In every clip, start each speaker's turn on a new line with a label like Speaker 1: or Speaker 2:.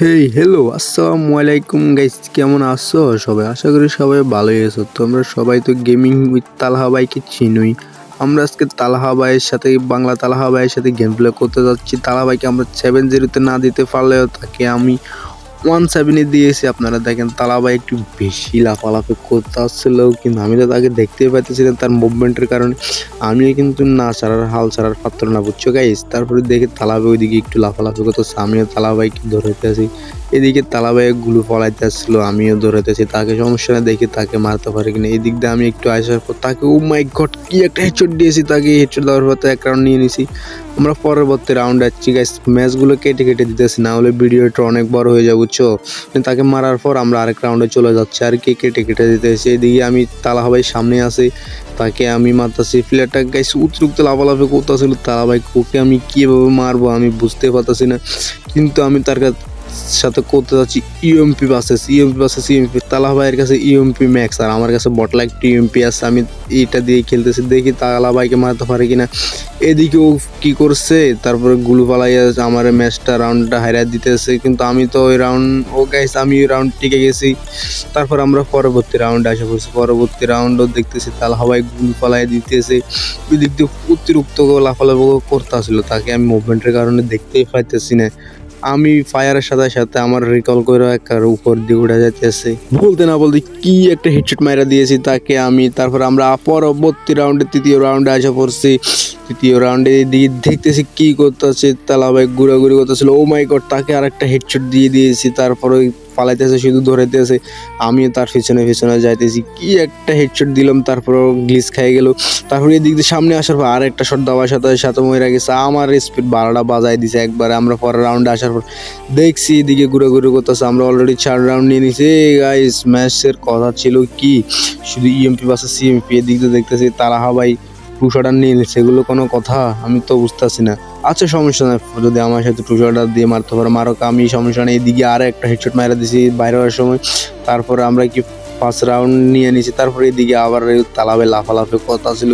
Speaker 1: Hey hello আসসালামু আলাইকুম guys কেমন আছো? সবাই আশা করি সবাই ভালোই আছো। তোমরা সবাই তো গেমিং উইথ তালহা ভাইকে চিনুই। আমরা আজকে তালহা ভাইয়ের সাথে, বাংলা তালহা ভাইয়ের সাথে গেম প্লে করতে যাচ্ছি। তালহা আমরা সেভেন জিরোতে না দিতে পারলেও তাকে আমি ওয়ান সেভেনে দিয়েছি, আপনারা দেখেন তালা ভাই একটু বেশি লাফালাফি করতে আসছিল কিন্তু আমি তো তাকে দেখতেই পাইতেছিলাম তার মুভমেন্টের কারণে। আমি কিন্তু না ছাড়ার হাল ছাড়ার পাত্র না, বুঝছ গাইস তারপরে দেখে তালাবে ওইদিকে একটু লাফালাফি করতেছে, আমিও তালাবাইকে ধরে আসি এদিকে তালাবাই গুলো পলাইতে আসছিল আমিও ধরতেছি, তাকে সমস্যা না দেখি তাকে মারতে পারি কিনা। এদিক দিয়ে আমি একটু আসার পর তাকে, ও মাই গড, কি একটা হেডশট দিয়েছি, তাকে হেডশট দেওয়ার পর এক রাউন্ড নিয়ে নিছি। আমরা পরবর্তী রাউন্ড আসছি গাইস ম্যাচগুলো কেটে কেটে দিতেছি, না হলে ভিডিওটা অনেক বড় হয়ে যাবে বুঝছ? তাকে মারার পর আমরা আরেক রাউন্ডে চলে যাচ্ছি, আর কি কেটে কেটে দিতেছি। এদিকে আমি তালাভাই সামনে আছি, তাকে আমি মারতাছি। প্লেয়ারটা গাইস অতিরিক্ত লাফালাফি করতেছিল তালাভাই ওকে আমি কীভাবে মারবো আমি বুঝতে পারতাছি না। কিন্তু আমি তার কাছে সাথে করতে যাচ্ছি UMP buses UMP buses UMP তালা ভাইয়ের কাছে ইউএমপি ম্যাক্স আর আমার কাছে বটলা একটি ইউএমপি আছে, আমি এটা দিয়ে খেলতেছি, দেখি তালা ভাইকে মারতে পারে কিনা। এদিকে ও কী করছে, তারপরে গুলু পালাইয়া আমার ম্যাচটা রাউন্ডটা হারিয়ে দিতেছে, কিন্তু আমি তো ওই রাউন্ড ও গাইস আমি ওই রাউন্ড টিকে গেছি। তারপর আমরা পরবর্তী রাউন্ডে আসা করছি পরবর্তী রাউন্ডও দেখতেছি তালা ভাই গুলু পালাই দিতেছে। ওই দিক দিয়ে অতিরিক্ত লাফালাফি আসলো, তাকে আমি মুভমেন্টের কারণে দেখতেই পাইতেছি না। আমি ফায়ারের সাথে সাথে আমার রিকল করে একটা উপর দিয়ে উঠে যাইতেছে। বলতে না বলতে কি একটা হেডশট মাইরা দিয়েছি তাকে আমি। তারপর আমরা পরবর্তী রাউন্ডে তৃতীয় রাউন্ডে আসা পড়ছি। তৃতীয় রাউন্ডে দিয়ে দেখতেছি কি করতেছে তালা ভাই ঘুরাঘুরি করতেছিল। ও মাই গড তাকে আর একটা হেডশট দিয়ে দিয়েছি। তারপর পালাইতেছে শুধু ধরাইতেছে। আমিও তার পিছনে পিছনে যাইতেছি। কি একটা হেডশট দিলাম তারপর গ্লিস খাই গেল। তারপর এদিক দিয়ে সামনে আসার পর আর একটা শট দেওয়ার সাথে সাথে মরে গেছে। আমার স্পিড বারোটা বাজাই দিছে একবারে। আমরা পরের রাউন্ডে আসার পর দেখছি এদিকে ঘুরে ঘুরে করতেছে। আমরা অলরেডি চার রাউন্ড নিয়ে নিছি। গাইস ম্যাচের কথা ছিল কি? শুধু ইএমপি বাসে সিএমপি এদিক দিয়ে দেখতেছি। তারা হাবাই টু নিয়ে নিছে এগুলো কোনো কথা? আমি তো বুঝতেছি না। আচ্ছা সমস্যা নাই। যদি আমার সাথে টু শটার দিয়ে মারতে পারো, মারো আমি সমস্যা নেই। এদিকে আর একটা হেডশট মারা দিছি বাইরে হওয়ার সময়। তারপরে আমরা কি ফার্স্ট রাউন্ড নিয়ে নিছি, তারপরে এদিকে আবার তালাবে লাফালাফি কথা ছিল।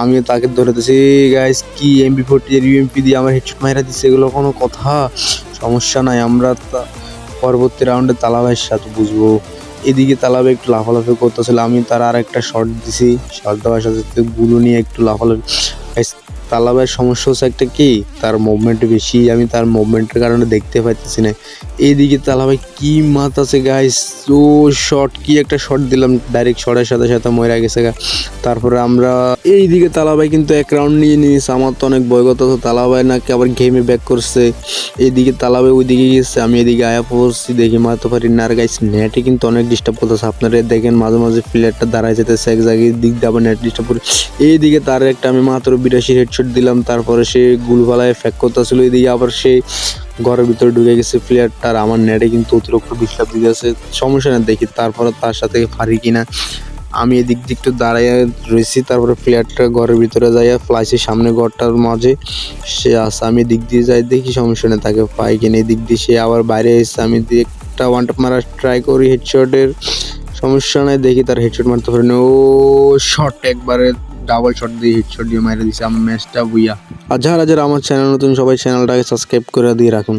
Speaker 1: আমিও তাকে ধরেতেছি গাইস কি এমপি ফোরটি এর ইউএমপি দিয়ে আমার হেডশট মারা দিচ্ছে এগুলো কোনো কথা? সমস্যা নাই, আমরা পরবর্তী রাউন্ডে তালাবের সাথে বুঝব। এদিকে তালাবে একটু লাফালাফি করতেছিল, আমি তার আর একটা শট দিছি। শট দেওয়ার সাথে গুলো নিয়ে একটু লাফালাফি। তালাবের সমস্যা হচ্ছে একটা কি? তার মুভমেন্ট বেশি, আমি তার মুভমেন্টের কারণে দেখতে পাইতেছি না। এইদিকে তালাভাই কি মাত আছে গাইস ও শর্ট কি একটা শট দিলাম ডাইরেক্ট শটের সাথে সাথে মরে গেছে গা। তারপরে আমরা এইদিকে তালাভাই কিন্তু এক রাউন্ড নিয়ে নিয়েছে, আমার তো অনেক বয়গত তো তালাভাই নাকি আবার গেমে ব্যাক করছে। এইদিকে তালাভাই ওইদিকে গেছে, আমি এদিকে আয়া পড়ছি, দেখি মারতে পারি না। আর গাইস নেটে কিন্তু অনেক ডিস্টার্ব করতেছে। আপনারা দেখেন, মাঝে মাঝে প্লেয়ারটা দাঁড়ায় যেতেছে, এক জায়গায় দিক দিয়ে আবার নেট ডিস্টার্ব করে। এইদিকে তার একটা আমি মাত্র বিরাশি হেডশট দিলাম, তারপরে সে গুলফালায় ফ্যাক করতেছিল। এইদিকে আবার সে ঘরের ভিতরে ঢুকে গেছে প্লেয়ারটা আর আমার নেটে কিন্তু অতিরিক্ত ডিস্টার্ব দিতেছে সমস্যা না দেখি তারপরে তার সাথে পারি কিনা। আমি এদিক দিয়ে একটু দাঁড়াইয়া রয়েছি, তারপরে প্লেয়ারটা ঘরের ভিতরে যাইয়া ফ্লাইসের সামনে ঘরটার মাঝে। সে আসে, আমি দিক দিয়ে যাই, দেখি সমস্যা নেই, তাকে পাই কিনা। এদিক দিয়ে সে আবার বাইরে এসে আমি একটা ওয়ান টপ মারা ট্রাই করি হেডশটের সমস্যা নাই, দেখি তার হেডশট মারতে পারি না। ও শট একবারে ডাবল শট দিয়ে হেডশট দিয়ে মেরে দিছে আমার ম্যাচটা বুইয়া। আর যারা যারা আমার চ্যানেল নতুন, সবাই চ্যানেলটাকে সাবস্ক্রাইব করে দিয়ে রাখুন।